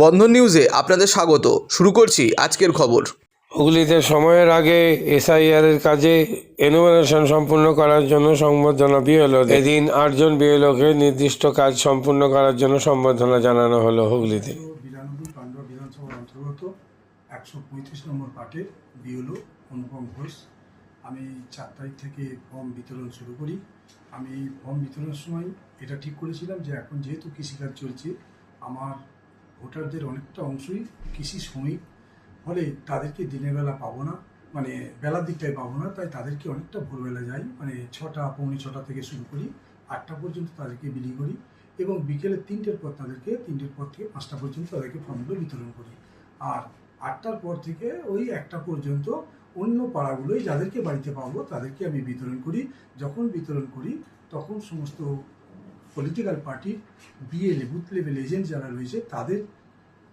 বন্ধন নিউজে আপনাদের স্বাগত। শুরু করছি আজকের খবর। হুগলিতে সময়ের আগে এসআইআর এর কাজে এনুমারেশন সম্পূর্ণ করার জন্য সংবর্ধনা বিএলও এদিন আটজন বিএলওকে নির্দিষ্ট কাজ সম্পূর্ণ করার জন্য সম্বর্ধনা জানানো হলো হুগলিতে। একশো পঁয়ত্রিশ নম্বর পার্টের বিওলো অনুপম ঘোষ। আমি চার তারিখ থেকে ফর্ম বিতরণ শুরু করি। আমি ফর্ম বিতরণের সময় এটা ঠিক করেছিলাম যে এখন যেহেতু কৃষিকাজ চলছে আমার ভোটারদের অনেকটা অংশই কৃষি শ্রমিক, ফলে তাদেরকে দিনের বেলা পাবো না মানে বেলার দিকটায় পাবো না, তাই তাদেরকে অনেকটা ভোরবেলা যাই মানে ছটা, পৌনে ছটা থেকে শুরু করি, আটটা পর্যন্ত তাদেরকে বিলি করি এবং বিকেলে তিনটের পর তাদেরকে, তিনটের পর থেকে পাঁচটা পর্যন্ত তাদেরকে ফর্মগুলো বিতরণ করি। আর আটটার পর থেকে ওই একটা পর্যন্ত অন্য পাড়াগুলোই যাদেরকে বাড়িতে পাবো, তাদেরকে আমি বিতরণ করি। যখন বিতরণ করি, তখন সমস্ত পলিটিক্যাল পার্টির বিএলএ বুথ লেভেল এজেন্ট যারা রয়েছে তাদের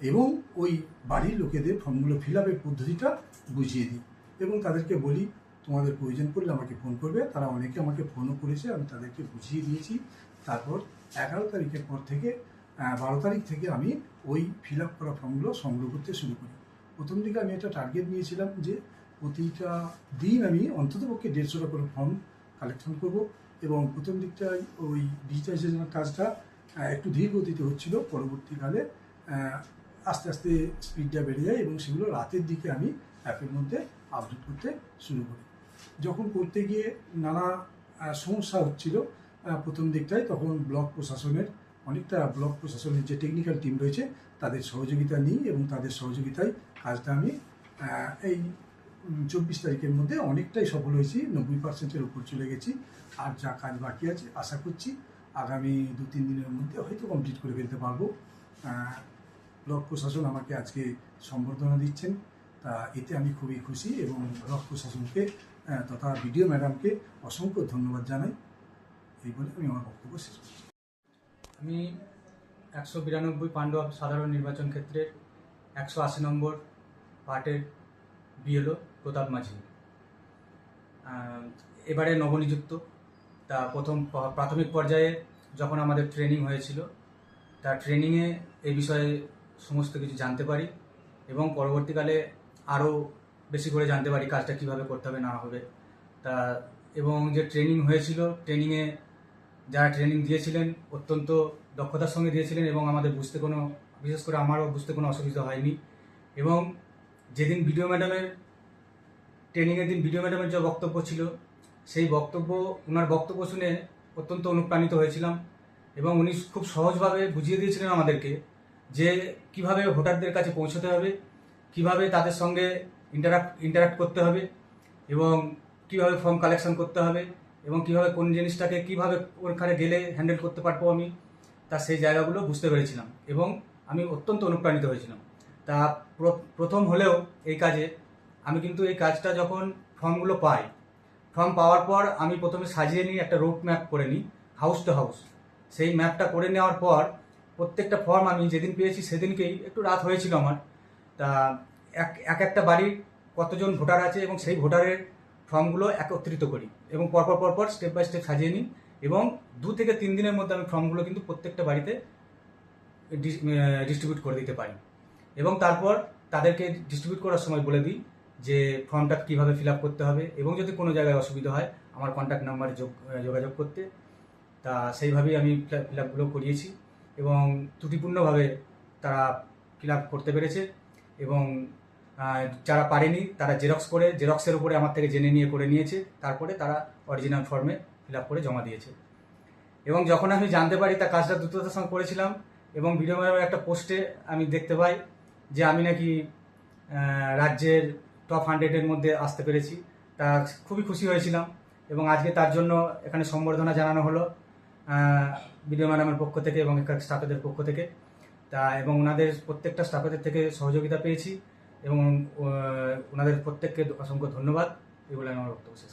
এবং ওই বাড়ির লোকেদের ফর্মগুলো ফিল আপের পদ্ধতিটা বুঝিয়ে দিই। এবং তাদেরকে বলি, তোমাদের প্রয়োজন পড়লে আমাকে ফোন করবে। তারা অনেকে আমাকে ফোনও করেছে, আমি তাদেরকে বুঝিয়ে দিয়েছি। তারপর এগারো তারিখের পর থেকে বারো তারিখ থেকে আমি ওই ফিল আপ করা ফর্মগুলো সংগ্রহ করতে শুরু করি। প্রথম দিকে আমি একটা টার্গেট নিয়েছিলাম যে, প্রতিটা দিন আমি অন্ততপক্ষে দেড়শোটা করে ফর্ম কালেকশন করব। এবং প্রথম দিকটায় ওই ডিজিটাইজেশনের কাজটা একটু ধীর গতিতে হচ্ছিল। পরবর্তীকালে আস্তে আস্তে স্পিডটা বেড়ে যায় এবং সেগুলো রাতের দিকে আমি অ্যাপের মধ্যে আপডেট করতে শুরু করি। যখন করতে গিয়ে নানা সমস্যা হচ্ছিল প্রথম দিকটায়, তখন ব্লক প্রশাসনের, অনেকটা ব্লক প্রশাসনের যে টেকনিক্যাল টিম রয়েছে, তাদের সহযোগিতা নিই এবং তাদের সহযোগিতায় কাজটা আমি এই চব্বিশ তারিখের মধ্যে অনেকটাই সফল হয়েছি, নব্বই পার্সেন্টের উপর চলে গেছি। আর যা কাজ বাকি আছে, আশা করছি আগামী দু তিন দিনের মধ্যে হয়তো কমপ্লিট করে ফেলতে পারব। ব্লক প্রশাসন আমাকে আজকে সম্বর্ধনা দিচ্ছেন। তা এতে আমি খুবই খুশি এবং ব্লক প্রশাসনকে তথা বিডিও ম্যাডামকে অসংখ্য ধন্যবাদ জানাই। এই বলে আমি আমার বক্তব্য শেষ করছি। আমি একশো বিরানব্বই পাণ্ডব সাধারণ নির্বাচন ক্ষেত্রের একশো আশি নম্বর পার্টের বিএলও প্রতাপ মাঝি। এবারে নবনিযুক্ত। তা প্রথম প্রাথমিক পর্যায়ে যখন আমাদের ট্রেনিং হয়েছিল, তা ট্রেনিংয়ে এ বিষয়ে সমস্ত কিছু জানতে পারি এবং পরবর্তীকালে আরও বেশি করে জানতে পারি কাজটা কীভাবে করতে হবে, না হবে। তা এবং যে ট্রেনিং হয়েছিল ট্রেনিংয়ে যারা ট্রেনিং দিয়েছিলেন, অত্যন্ত দক্ষতার সঙ্গে দিয়েছিলেন এবং আমাদের বুঝতে কোনো, বিশেষ করে আমারও বুঝতে কোনো অসুবিধা হয়নি। এবং যেদিন ভিডিও ম্যাডামের ট্রেনিংয়ের দিন ভিডিও ম্যাডামের যে বক্তব্য ছিল, সেই বক্তব্য ওনার বক্তব্য শুনে অত্যন্ত অনুপ্রাণিত হয়েছিলাম এবং উনি খুব সহজভাবে বুঝিয়ে দিয়েছিলেন আমাদেরকে যে কীভাবে ভোটারদের কাছে পৌঁছতে হবে, কীভাবে তাদের সঙ্গে ইন্টারাক্ট ইন্টারাক্ট করতে হবে এবং কীভাবে ফর্ম কালেকশন করতে হবে এবং কীভাবে কোন জিনিসটাকে, কীভাবে ওখানে গেলে হ্যান্ডেল করতে পারব আমি, তা সেই জায়গাগুলো বুঝতে পেরেছিলাম এবং আমি অত্যন্ত অনুপ্রাণিত হয়েছিলাম। তা প্রথম হলেও এই কাজে আমি কিন্তু এই কাজটা যখন ফর্মগুলো পাই, ফর্ম পাওয়ার পর আমি প্রথমে সাজিয়ে নিই, একটা রুট ম্যাপ করে নিই হাউস টু হাউস সেই ম্যাপটা করে নেওয়ার পর প্রত্যেকটা ফর্ম আমি যেদিন পেয়েছি সেদিনকেই, একটু রাত হয়েছিল আমার, তা এক এক একটা বাড়ির কতজন ভোটার আছে এবং সেই ভোটারের ফর্মগুলো একত্রিত করি এবং পরপর পরপর স্টেপ বাই স্টেপ সাজিয়ে নিই এবং দু থেকে তিন দিনের মধ্যে আমি ফর্মগুলো কিন্তু প্রত্যেকটা বাড়িতে ডিস্ট্রিবিউট করে দিতে পারি এবং তারপর তাদেরকে ডিস্ট্রিবিউট করার সময় বলে দিই যে ফর্মটা কীভাবে ফিল আপ করতে হবে এবং যদি কোনো জায়গায় অসুবিধা হয়, আমার কন্ট্যাক্ট নাম্বারে যোগ, যোগাযোগ করতে। তা সেইভাবেই আমি ফিল আপগুলো করিয়েছি এবং ত্রুটিপূর্ণভাবে তারা ফিল আপ করতে পেরেছে এবং যারা পারেনি তারা জেরক্স করে জেরক্সের উপরে আমার থেকে জেনে নিয়ে করে নিয়েছে। তারপরে তারা অরিজিনাল ফর্মে ফিল আপ করে জমা দিয়েছে। এবং যখন আমি জানতে পারি তা কাজটা দ্রুততার সঙ্গে করেছিলাম এবং ভিডিও একটা পোস্টে আমি দেখতে পাই যে আমি নাকি রাজ্যের টপ হান্ড্রেডের মধ্যে আসতে পেরেছি। তা খুবই খুশি হয়েছিলাম এবং আজকে তার জন্য এখানে সম্বর্ধনা জানানো হলো বিডিও ম্যাডামের পক্ষ থেকে এবং এখানকার স্টাফেদের পক্ষ থেকে। তা এবং ওনাদের প্রত্যেকটা স্টাফেদের থেকে সহযোগিতা পেয়েছি এবং ওনাদের প্রত্যেককে অসংখ্য ধন্যবাদ। এগুলো আমি আমার বক্তব্য শেষ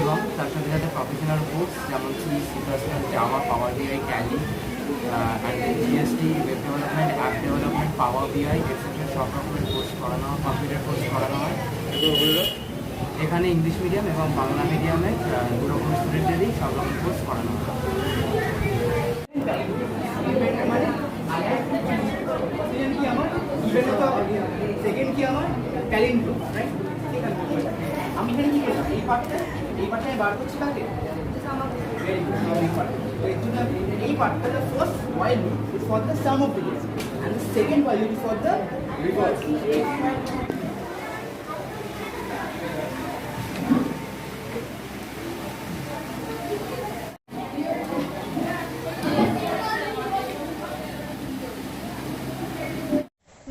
এবং তার সাথে সাথে প্রফেশনাল কোর্স যেমন C C Java Power BI Kelly GST web development app development Power BI extra সব রকমের কোর্স করানো হয় কম্পিউটার কোর্স করানো হয়। এখানে ইংলিশ মিডিয়াম এবং বাংলা মিডিয়ামে দু স্টুডেন্টদেরই সব রকম কোর্স করানো হয়। সেকেন্ড কি আমার? রাইট আমি এখানে এই পার্টটা এই পার্টটা বার করছি good, এই পার্টটা the first while loop is for the and the second loop is